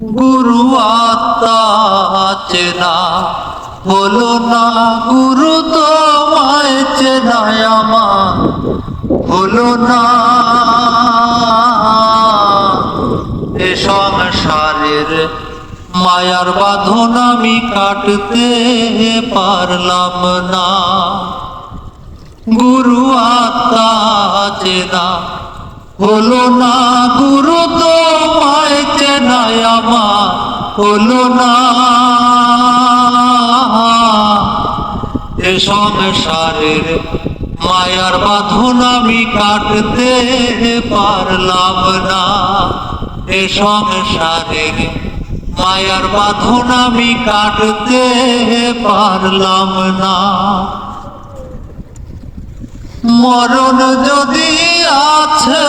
গুরু আত্মা চেনা হলো না, গুরু তোমায় চেনায় আমার। না, এ সংসারের মায়ার বাঁধন আমি কাটতে পারলাম না। গুরু আত্মা চেনা হলো না, গুরু তো মায় চেনায় আমার হলো না। এ সংসারের মায়ার বাঁধন আমি কাটতে পারলাম না। এ সংসারের মায়ার বাঁধন আমি কাটতে পারলাম না। মরণ যদি আছে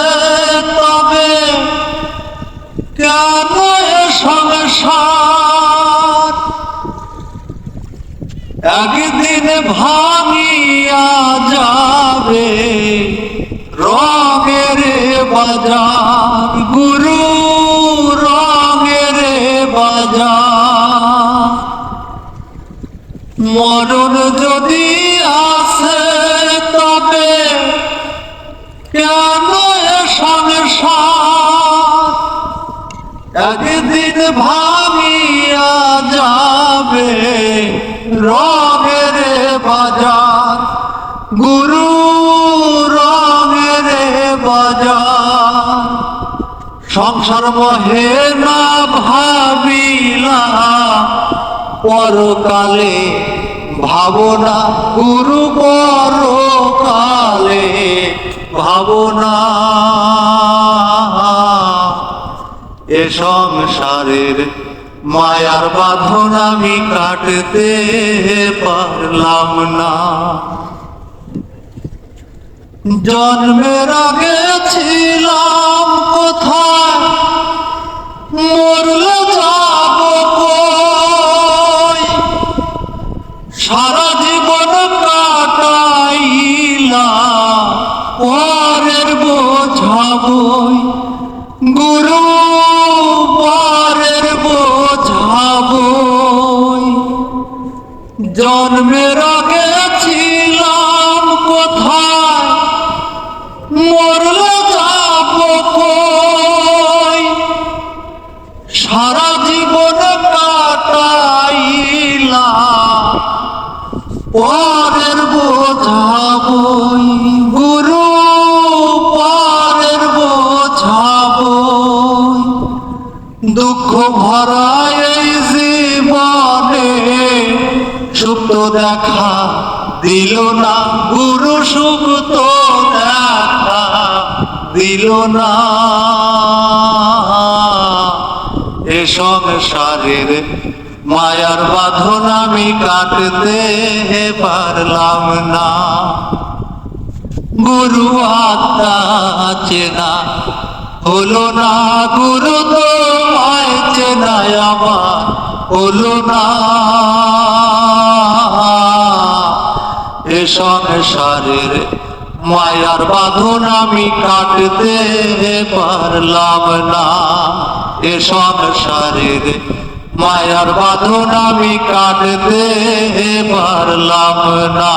তবে এ একদিন ভাঙিয়া যাবে রঙের বাজার, গুরু রঙের বাজার। মরণ যদি আসে তবে কেন সংসার? একদিন ভাঙিয়া যাবে রঙের বাজার। গুরু রঙের বাজার। সংসার মহে না ভাবিলা। পরকালে ভাবনা, গুরু পরকালে ভাবনা। এ সংসারের মায়ার বাঁধন আমি কাটতে পারলাম না। জন্মের আগে ছিলাম কোথায়? মরলে যাব সারা জীবন কাটাইলা পরের বোঝাবই জন্মের আগে ছিলাম কোথায়? মরলে যাব কই? সারা জীবন কাটাইলা পরের বোঝাবই গুরু পরের বোঝাবই দুঃখ ভরা সুপ্ত দেখা দিল না, গুরু সুপ্ত দেখা দিল না। এ সংসারের মায়ার বাঁধন আমি কাটতে পারলাম না। গুরু আত্মা চেনা হলো না, গুরু তো চেনায় আমার হলো না। সংসারের মায়ার বাঁধন আমি কাটতে পারলাম না। এ সংসারের মায়ার বাঁধন আমি কাটতে পারলাম না।